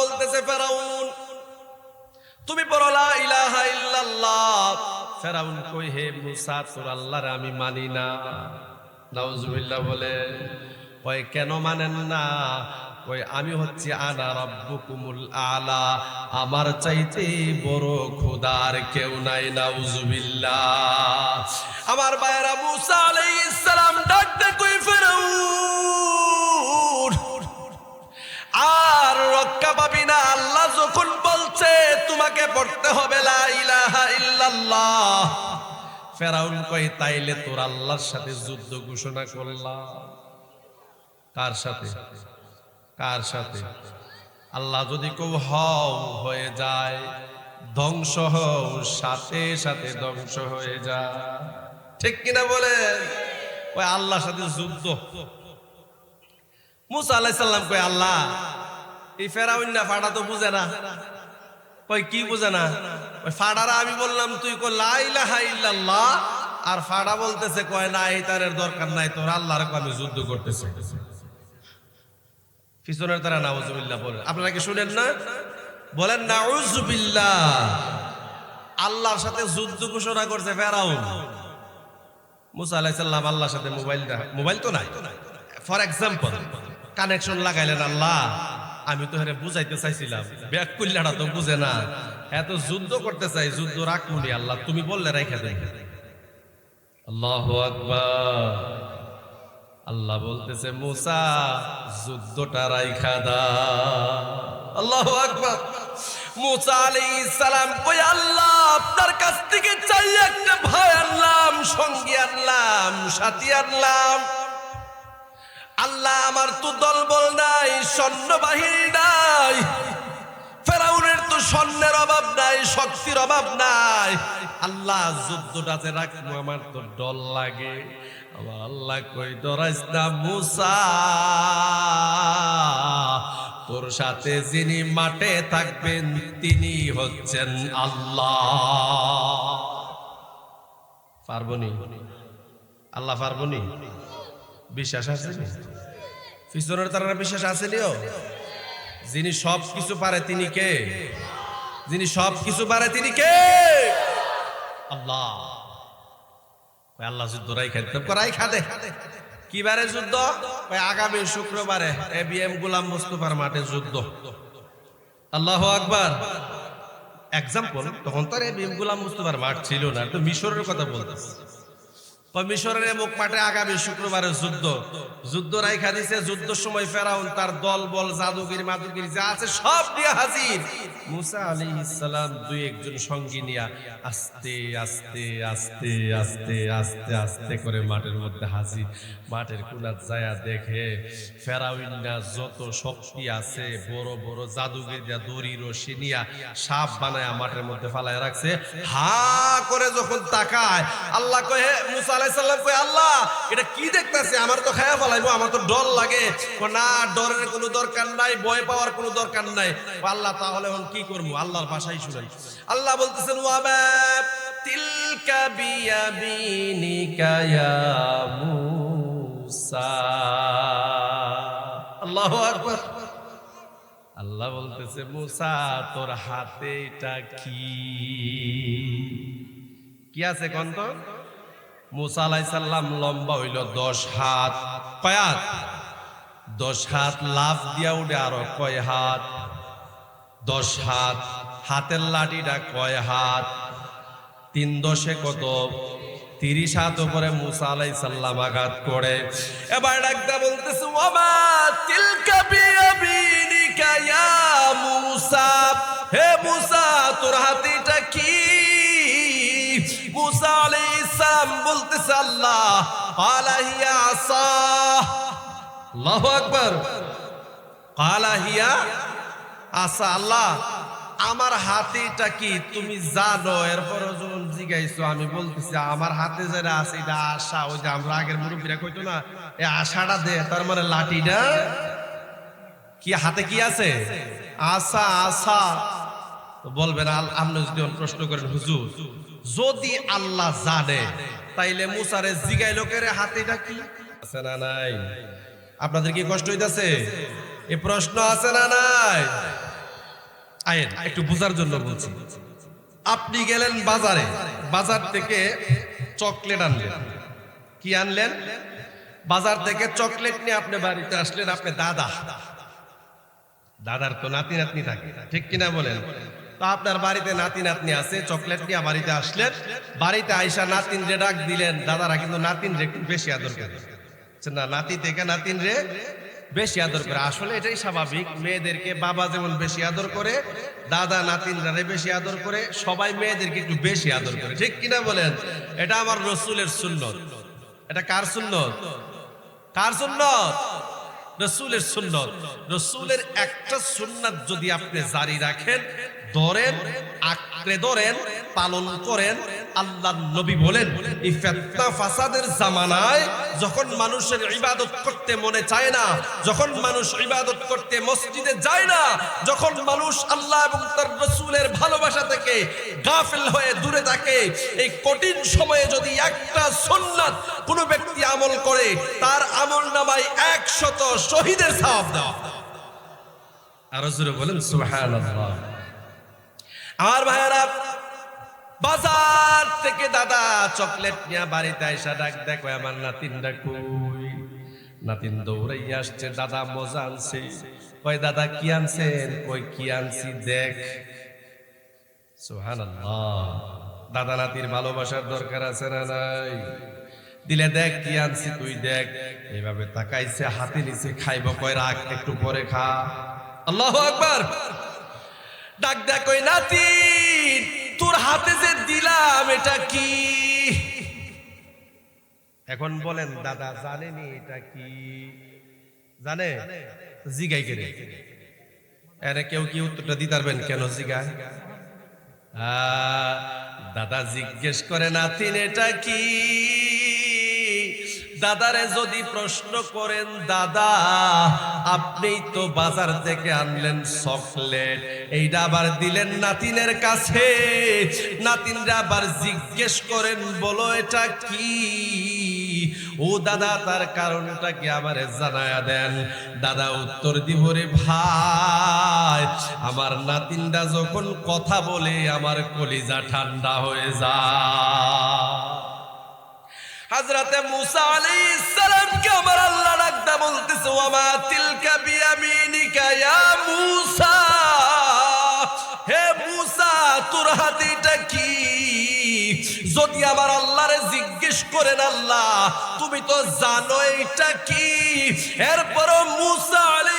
বলতেছে ফেরাউন, তুমি ইলাহা ইল্লাল্লাহ। ফেরাউন কই, হে মুসা, তোর আল্লাহর আমি মানি না। নাউজুবিল্লাহ বলে কয় কেন মানেন না? কই, আমি হচ্ছি আনা রাব্বুকুমুল আলা। আমার চাইতে বড় খোদার কেউ নাই, নাউজুবিল্লাহ। আমার ভাইরা মুসা আলাইহিস সালাম ডাকতে কই ফেরাউন আর রক্ষা পাবি না। আল্লাহ যখন বলছে, তোমাকে পড়তে হবে লা ইলাহা ফেরাউন তাইলে তোর আল্লাহর সাথে যুদ্ধ ঘোষণা করলাম। কার সাথে? কার সাথে? আল্লাহ যদি কেউ হও, হয়ে যায়। ধ্বংস হও, সাথে সাথে ধ্বংস হয়ে যায় ঠিক কিনা বলেন? ওই আল্লাহর সাথে যুদ্ধ। মুসা আলাইহিস সালাম কই আল্লাহ, এই ফেরাউন না, ফাটা তো বুঝে না। কই কি বুঝে না? ফাড়ারা আমি বললাম, তুই কই লাইলাহা আর ফাড়া বলতেছে, কয়, না, এই তারের দরকার নাই, তোর আল্লাহর আমি যুদ্ধ করতেছে। পিছনের তারা নাউজুবিল্লাহ বলেন আপনারা কি শুনেন না? বলেন, নাউজুবিল্লাহ। আল্লাহর সাথে যুদ্ধ ঘোষণা করছে ফেরাউন। মুসা আলাইহিস সালাম আল্লাহর সাথে মোবাইল মোবাইল তো নাই। ফর এক্সাম্পল কানেকশন লাগাইলেন আল্লাহ। আমি তো হেরে বুঝাইতে চাইছিলাম। ব্যাক কুল্লাটা তো বুঝে না। এত যুদ্ধ করতে চাই, যুদ্ধ রাখুনি আল্লাহ, তুমি বললে রেখে দেয় আল্লাহ আল্লাহ বলতেছে, মুসা, যুদ্ধটা রাইখা দা। আল্লাহ আকবার। মুসা আলাইহিস সালাম কই আল্লাহ, আপনার কাছ থেকে চাই একটা ভয় আনলাম, সঙ্গী আনলাম, সাথী আনলাম। আল্লাহ আমার তো দলবল নাই সৈন্যবাহিনী নাই। ফেরাউনের তো স্বর্ণের অভাব নাই, শক্তির অভাব নাই। আল্লাহ যুদ্ধটা রাখব, আমার তো ডর লাগে। আল্লাহ কই, ডরাইস না মুসা। তোর সাথে যিনি মাঠে থাকবেন, তিনি হচ্ছেন আল্লাহ। পারবনি আল্লাহ পারবনি বিশ্বাস আছে? পিছনের তারা বিশ্বাস আছে নিও। যিনি সব কিছু পারে তিনি কে? যিনি সব কিছু পারে তিনি কে? আল্লাহ। আল্লাহ যুদ্ধ রাই খাইতে করাই খাদে কি বারে যুদ্ধ? আগামী শুক্রবারে এ বি এম গুলাম মুস্তফার মাঠে যুদ্ধ। আল্লাহ আকবার। এক্সাম্পল তখন তো আর এ বি এম গুলাম মুস্তফার মাঠ ছিল না। তো মিশরের কথা বলতেছে। মিশরের মুখ মাঠে আগামী শুক্রবারে যুদ্ধ। যুদ্ধ রাইখা দিছে, যুদ্ধের সময় ফেরাউন তার দল, বল, জাদুগির, মাদুগির যা আছে সব নিয়ে হাজির। মুসা আলী ইসলাম দুই একজন সঙ্গী নিয়া আস্তে আস্তে আস্তে আস্তে আস্তে আস্তে করে মাঠের মধ্যে হাজির। মাঠের কোনার জায়া দেখে ফেরাউন্না যত শক্তি আছে, বড় বড় জাদুগির যা দড়ি, রশি নিয়া সাপ বানায় মাঠের মধ্যে ফালায় রাখছে। হা করে যখন তাকায়, আল্লাহ কয়ে, মুসা আলাইহিস সালাম কয়ে, আল্লাহ, এটা কি দেখতাছে? আমার তো খায়া ফলাইবো, আমার তো ডর লাগে। না, ডরের কোনো দরকার নাই, ভয় পাওয়ার কোনো দরকার নাই। আল্লাহ, তাহলে এখন কি করব? আল্লাহর ভাষাই শুনাই আল্লাহ বলতেছেন ওয়াবা তিলকা বিয়ামিনিকা ইয়া মুসা। আল্লাহু আকবার। আল্লাহ বলতেছে, মুসা, তোর হাতে এটা কি? কি আছে কন্ত মুসা আলাই সাল্লাম লম্বা হইল দশ হাত। কয় হাত? দশ হাত লাভ দিয়া উঠে আরও কয় হাত? দশ হাত। হাতের লাঠিটা কয় হাত? তিন দশে কত? তিরিশ হাত উপরে মুসা আলাই সাল্লাম আঘাত করে। এবার ডাকতে বলতেছে, ওমা তিলকা বিয়ামিনিকা ইয়া মুসা। হে মুসা, তোর হাতিটা কি বলতেছে আল্লাহ ক্বালা আসা। আল্লাহু আকবার। ক্বালা আসা, আল্লাহ, আমার হাতিটা কি তুমি জানো? এরপর জিগাইছো। আমি বলতেছি, আমার হাতে যেটা আছে এটা আশা। ওই যে আমরা আগের মুরব্বীরা কইতো না এই আশাটা দে, তার মানে লাঠিটা কি হাতে কি আছে? আশা আশা বলবেন আপনি যদি প্রশ্ন করেন, হুজুর। যদি আল্লাহ জানে, তাইলে মুসারে জিগাই লোকের হাতিটা কি? আছে না নাই? আপনাদের কি কষ্ট হইতাছে? এ প্রশ্ন আছে না নাই? আয়েন, একটু বোঝার জন্য বলছি। আপনি গেলেন বাজারে, বাজার থেকে চকলেট আনলেন। কি আনলেন? বাজার থেকে চকলেট নিয়ে আপনি বাড়িতে আসলেন, আপনি দাদা। দাদার তো নাতি নাতনি থাকে, ঠিক কিনা বলেন? তো আপনার বাড়িতে নাতি নাতনি আছে চকলেট নিয়ে বাড়িতে আসলেন। বাড়িতে আইসা নাতিন রে ডাক দিলেন দাদারা কিন্তু নাতিন রে একটু বেশি আদর করে। আচ্ছা, না নাতি থেকে নাতিন রে বেশি আদর করে। আসলে এটাই স্বাভাবিক মেয়েদেরকে বাবা যেমন বেশি আদর করে দাদা নাতিনরা বেশি আদর করে সবাই মেয়েদেরকে একটু বেশি আদর করে। ঠিক কিনা বলেন? এটা আমার রসুলের সুন্নত। এটা কার সুন্নত? কার সুন্নত? রসুলের সুন্নত। রসুলের একটা সুন্নাত যদি আপনি জারি রাখেন ধরেন, আঁকড়ে ধরেন, পালন করেন আল্লাহ নবী বলেন, এই ফেতনা ফাসাদের জামানায় যখন মানুষের ইবাদত করতে মনে চায় না, যখন মানুষ ইবাদত করতে মসজিদে যায় না, যখন মানুষ আল্লাহ এবং তার রসুলের ভালোবাসা থেকে গাফিল হয়ে দূরে থাকে, এই কঠিন সময়ে যদি একটা সুন্নাত কোনো ব্যক্তি আমল করে, তার আমল নামায় একশত শহীদের সাহাব দেওয়া আরও জোরে বলেন, সুবহানাল্লাহ। আমার ভাইয়ারা, বাজার থেকে দাদা চকলেট নিয়ে বাড়িতে আইসা ডাক দেখো, আমার নাতিনটা কই? নাতিন দৌড়াইয়া আসছে, দাদা, মজা আনছে। কয় দাদা, কি আনছেন? কই, কি আনছি, দেখ। সুবহানাল্লাহ। দাদা, নাতির ভালোবাসার দরকার আছে না নাই? দিলে দেখ, কি আনছি তুই দেখ। এইভাবে তাকাইছে, হাতে নিচে খাইব কয় রাখ, একটু পরে খা। আল্লাহু আকবার। ডাক দেখ নাতি, তোর হাতে যে দিলাম এটা কি? এখন বলেন, দাদা জানেনি এটা কি? জানে? জিগাই কেড়ে এরে কেউ কি উত্তরটা দিতে পারবেন? কেন জিগায়? দাদা জিজ্ঞেস করে, নাতিন, এটা কি? দাদারে যদি প্রশ্ন করেন, দাদা আপনি তো বাজার থেকে আনলেন চকলেট। এইটা আবার দিলেন নাতিনের কাছে। নাতিনরা আবার জিজ্ঞেস করেন, বলো, এটা কি? ও দাদা, তার কারণটা কি আমারে জানায়া দেন? দাদা, উত্তর দিব রে ভাই, আমার নাতিনরা যখন কথা বলে, আমার কলিজা ঠান্ডা হয়ে যায়। হযরতে মুসা আলাইহিস সালামকে আমার আল্লাহ ডাকদা বলতেছে, ওয়ামা তিলকা বিয়ামিনিকা ইয়া মুসা? হে মুসা, তোর হাতে এটা কি? যদি আমার আল্লাহরে জিজ্ঞেস করেন আল্লাহ, তুমি তো জানো এটা কি? এরপরও মুসা আলাইহিস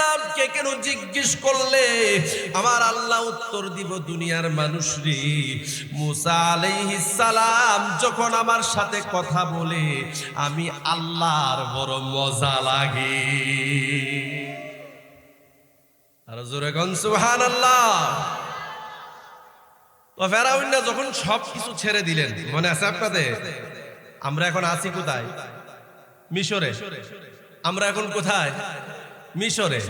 সালামকে কেন জিজ্ঞেস করলে? আমার আল্লাহ উত্তর দিব, দুনিয়ার মানুষ রে, মুসা আলাইহিস সালাম যখন আমার সাথে কথা বলে, আমি আল্লাহর বড় মজা লাগে। আর জোরে গন সুবহানাল্লাহ। তো ফেরাউন যখন সব কিছু ছেড়ে দিলেন, মনে আছে আপনাদের? আমরা এখন আছি কোথায়? মিশরে। আমরা এখন কোথায়? মিশরে,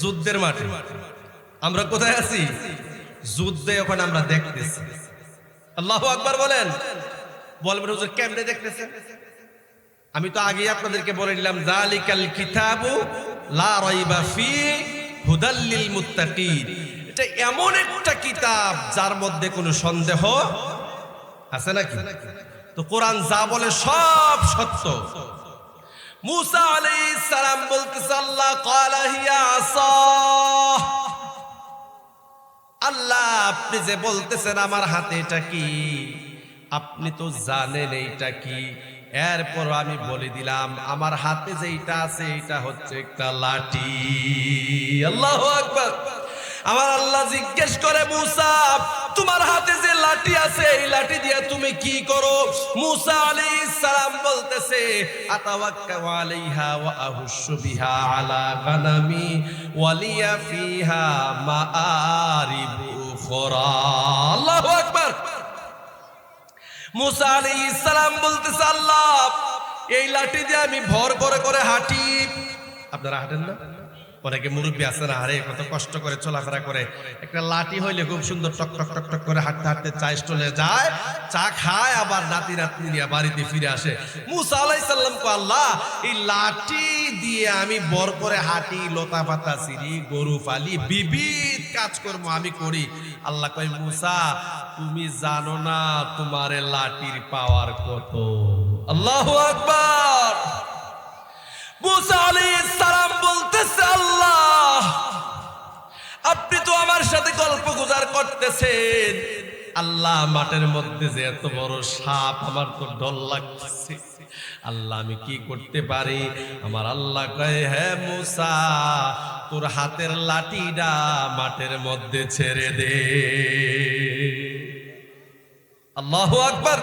যুদ্ধের মাঠে। আমরা কোথায় আছি? যুদ্ধে ওখানে আমরা দেখতেছি। আল্লাহ আকবার বলেন। বলবেন, হুজুর, কেমনে দেখতেছেন? আমি তো আগে আপনাদেরকে বলে দিলাম জালিকাল কিতাবু লা হুদাল্লিল মুত্তাকিন। এটা এমন একটা কিতাব যার মধ্যে কোনো সন্দেহ আছে নাকি? তো কোরআন যা বলে সব সত্য। মুসা আলাইহিস সালাম বলতেছে, আল্লাহ ক্বালা হিয়া আসা আল্লাহ, আপনি যে বলতেছেন আমার হাতে এটা কি? আপনি তো জানেন এইটা কি। এরপর আমি বলে দিলাম, আমার হাতে যেইটা আছে, এটা হচ্ছে একটা লাঠি। আল্লাহ আকবার। আমার আল্লাহ জিজ্ঞেস করে, মুসা, তোমার হাতে যে লাঠি আছে, এই লাঠি দিয়ে তুমি কি করো? মুসা আলাইহিস সালাম বলতেছে আতাওয়াক্কা আলাইহা ওয়া আহুশু বিহা আলা গানামি ওয়ালিয়া ফিহা মাআরিবু আল্লাহু আকবার। মুসা আলাইহিস সালাম বলতেছে, আল্লাহ, এই লাঠি দিয়ে আমি ভর করে করে হাঁটি। আপনারা হাঁটেন না? অনেকে মুরব্বী আছে না? আরে, কত কষ্ট করে চলাফেরা করে। একটা লাঠি হইলে খুব সুন্দর টক টক টক টক করে হাঁটতে হাঁটতে চা স্টলে যায়, চা খায়, আবার নাতি, নাতনি নিয়ে বাড়িতে ফিরে আসে। মুসা আলাইসাল্লাম কো আল্লাহ, এই লাঠি দিয়ে আমি বর করে হাঁটি, লতা পাতা সিঁড়ি গরু ফালি বিবিধ কাজকর্ম আমি করি। আল্লাহ কয়, মুসা, তুমি জানো না তোমার লাঠির পাওয়ার কত? আল্লাহ আকবার। সালাম বলতেছে আল্লাহ, আপনি তো আমার সাথে গল্প গুজার করতেছেন। আল্লাহ মাঠের মধ্যে যে এত বড় সাপ, আমার তো ডর লাগতেছে আল্লাহ, আমি কি করতে পারি? আমার আল্লাহ কয়ে হ্যাঁ মুসা, তোর হাতের লাঠিটা মাঠের মধ্যে ছেড়ে দে। আল্লাহ আকবার।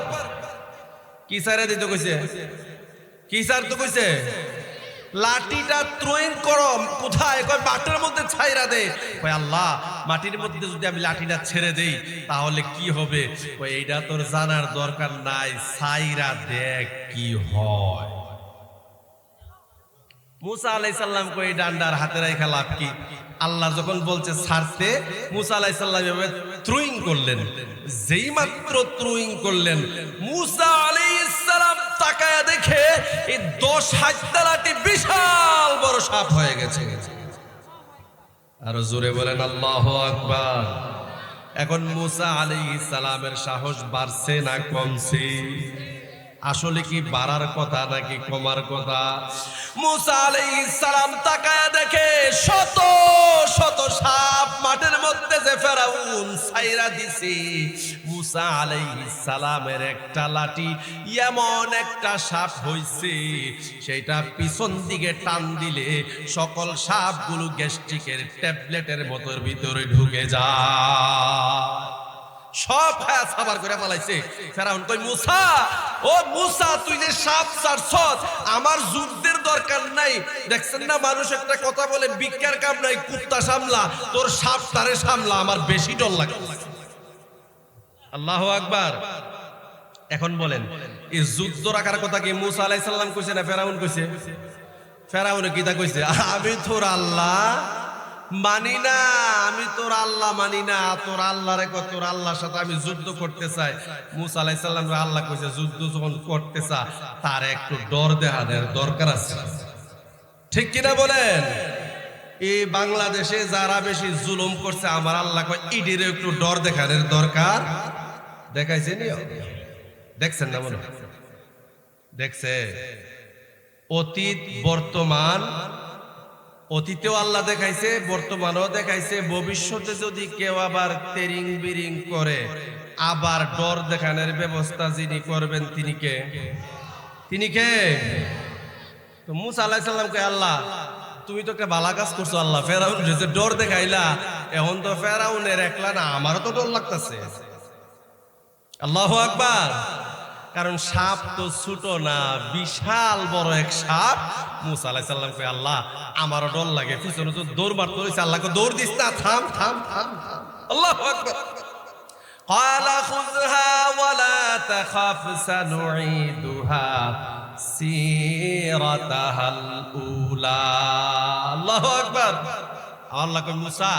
কি সারে দিতে কইছে? কি স্যার তো কইছে? লাঠিটা ত্রয়িং করো, কোথায়? কয় মাটির মধ্যে ছাইরা দে। কয়, আল্লাহ, মাটির মধ্যে যদি আমি লাঠিটা ছেড়ে দেই, তাহলে কি হবে? কয়, এইটা তোর জানার দরকার নাই, ছাইরা দেখ কি হয়। মুসা আলাই সাল্লাম কই ডান্ডার হাতে রাখা লাভ কি? আল্লাহ যখন বলছে ছাড়তে, মুসা আলাই সাল্লাম এভাবে থ্রুইং করলেন। যেই মাত্র থ্রুইং করলেন, মুসা তাকায়া দেখে এই দশ তালাটি বিশাল বড় সাপ হয়ে গেছে। আর জোরে বলেন, আল্লাহ আকবার। এখন মুসা আলী সালামের সাহস বাড়ছে না কমছে? আসলে কি বাড়ার কথা নাকি কমার কথা? মুসা সালাম তাকায় দেখে শত শত সাপ মাঠের মধ্যে যে ফেরাউন সাইরা দিছে। মুসা সালামের একটা লাঠি এমন একটা সাপ হইছে, সেটা পিছন দিকে টান দিলে সকল সাপগুলো গ্যাস্ট্রিকের ট্যাবলেটের মতোর ভিতরে ঢুকে যায়। সব খায়া সাবার করে পালাইছে ফেরাউন কই মুসা ও মুসা, তুই আমার যুদ্ধের দরকার নাই। দেখছেন না, মানুষ একটা কথা বলে কাম নাই সামলা, তোর সাপ তারে সামলা, আমার বেশি আল্লাহু আকবার। এখন বলেন এই যুদ্ধ রাখার কথা কি মুসা আলাইহিস সালাম কইছে না ফেরাউন কইছে? ফেরাউন কি তা কইছে? আমি তোর আল্লাহ মানি না, আমি তোর আল্লাহ মানি না, তোর আল্লাহ রেখো তোর আল্লাহর সাথে আমি যুদ্ধ করতে চাই। মুসা আলাইহিস সালাম আল্লাহ কইছে, যুদ্ধ যখন করতে চা, তার একটু ডর দেখানোর দরকার আছে। ঠিক কিনা বলেন? এই বাংলাদেশে যারা বেশি জুলুম করছে, আমার আল্লাহ ইডির একটু ডর দেখানোর দরকার। দেখাইছে দেখছেন না মনে দেখছে। অতীত, বর্তমান অতীতেও আল্লাহ দেখাইছে, বর্তমানেও দেখাইছে, ভবিষ্যতে যদি কেউ আবার তেরিং বিরিং করে, আবার ডর দেখানোর ব্যবস্থা যিনি করবেন তিনি কে? তিনি কে? তো মুসা আল্লাহ সাল্লামকে আল্লাহ, তুমি তো একটা বালা কাজ করছ, আল্লাহ, ফেরাউন যে ডর দেখাইলা, এখন তো ফেরাউনের একলা না, আমারও তো ডর লাগতেছে। আল্লাহ আকবার। কারণ সাপ তো ছোট না বিশাল বড় এক সাপ মুসা আলাইহিস সাল্লামকে আল্লাহ আমারও ডর লাগে পিছনে তো দৌড় মারতে হয়েছে আল্লাহকে দৌড় দিস না থাম থাম থাম থাম। আল্লাহ আকবার قال خذها ولا تخف سنعيدها سيرتها الأولى الله أكبر আল্লাহ কই মুসা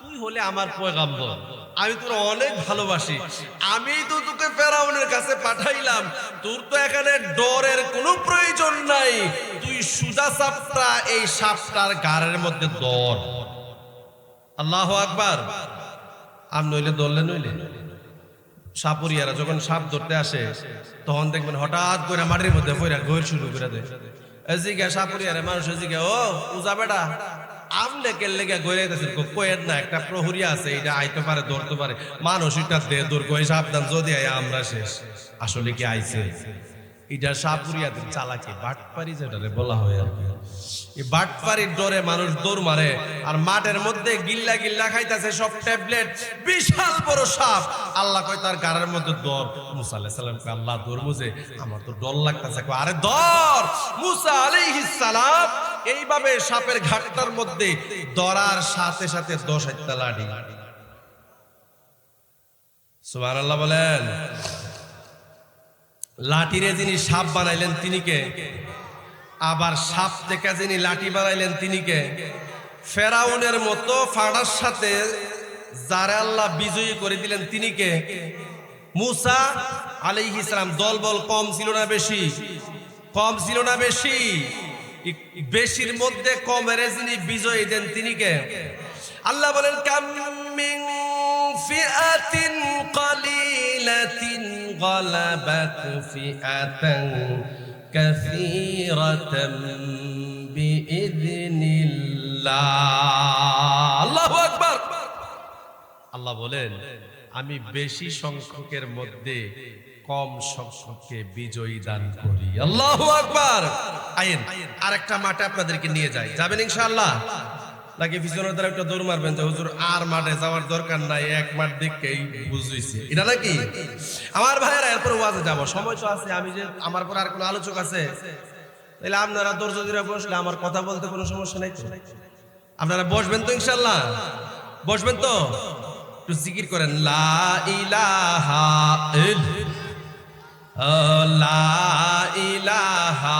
তুই হলে আমার পয়গাম্বর আমি তোর অনেক ভালোবাসি। আমি তো তোকে ফেরাউনের কাছে পাঠাইলাম। তোর তো এখানে ডরের কোনো প্রয়োজন নাই। তুই সুজা সাপটা, এই সাপটার গাড়ের মধ্যে দর আল্লাহ আকবার। আম নইলে দললে নইলে। সাপুরিয়ারা যখন সাপ ধরতে আসে, তখন দেখবেন হঠাৎ করে মাটির মধ্যে পয়রা গৈর শুরু করে দেয়। এদিকে সাপুরিয়ারে, মানুষ এদিকে, ও, পূজা বেটা আমলে কে লেগে গড়ে গেছেন কয়ের না, একটা প্রহরী আছে, এটা আইতে পারে, ধরতে পারে। মানুষ এটা দে দূর কই সাবধান, যদি আয়, আমরা শেষ। আসলে কি আইছে? এটা সাপুরিয়াদের চালাকি, বাটপারি যেটারে বলা হয় আর এই বাটপারির ডরে মানুষ দৌড় মারে আর মাঠের মধ্যে গিল্লা গিল্লা খাইতেছে সব ট্যাবলেট। বিশাল বড় সাপ। আল্লাহ কয়, তার গাড়ের মধ্যে দর মুসা আলাইহিস সালাম কয়, আল্লাহ দৌড় মুজে আমার তো ডর লাগতেছে। কয়, আরে দর মুসা আলাইহিস সালাম এইভাবে সাপের ঘাটটার মধ্যে দরার সাথে সাথে দশ হাজার লাঠি সুবহানাল্লাহ বলেন। লাঠিরে যিনি সাপ বানাইলেন তিনি কে? আবার সাপ থেকে যিনি লাঠি বানাইলেন তিনি কে? ফেরাউনের মতো ফাড়ার সাথে যারা আল্লাহ বিজয়ী করে দিলেন তিনি কে? মুসা আলাইহিস ইসলাম দলবল কম ছিল না বেশি? কম ছিল না বেশি? বেশির মধ্যে কমের যিনি বিজয়ী দেন তিনি কে? আল্লাহ বলেন, কাম ফিআতিন কালিলাতিন গালাবাত ফিআতান কাসীরাতান বিইذنিল্লাহ আল্লাহু আকবার আল্লাহ বলেন আমি বেশি সংখ্যকের মধ্যে কম সংখ্যককে বিজয়ী দান করি। আল্লাহু আকবার। আইন আরেকটা মাঠে আপনাদেরকে নিয়ে যাই। যাবেন ইনশাআল্লাহ? নাকি পিছনের দ্বারা একটা দৌড় মারবেন যে, হুজুর, আর মাঠে যাওয়ার দরকার নাই, এক মাঠ দেখেই বুঝুইছে। এটা নাকি? আমার ভাইয়েরা, এরপর ওয়াজে যাব। সময় তো আছে, আমি যে আমার পর আর কোনো আলোচক আছে, তাহলে আপনারা ধরে বসলে আমার কথা বলতে কোনো সমস্যা নাই আপনারা বসবেন তো ইনশাল্লাহ বসবেন তো? একটু জিকির করেন, লা ইলাহা ইল লা ইলাহা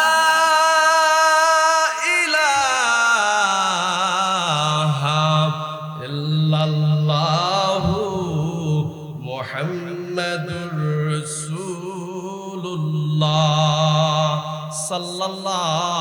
সাল্লাল্লাহু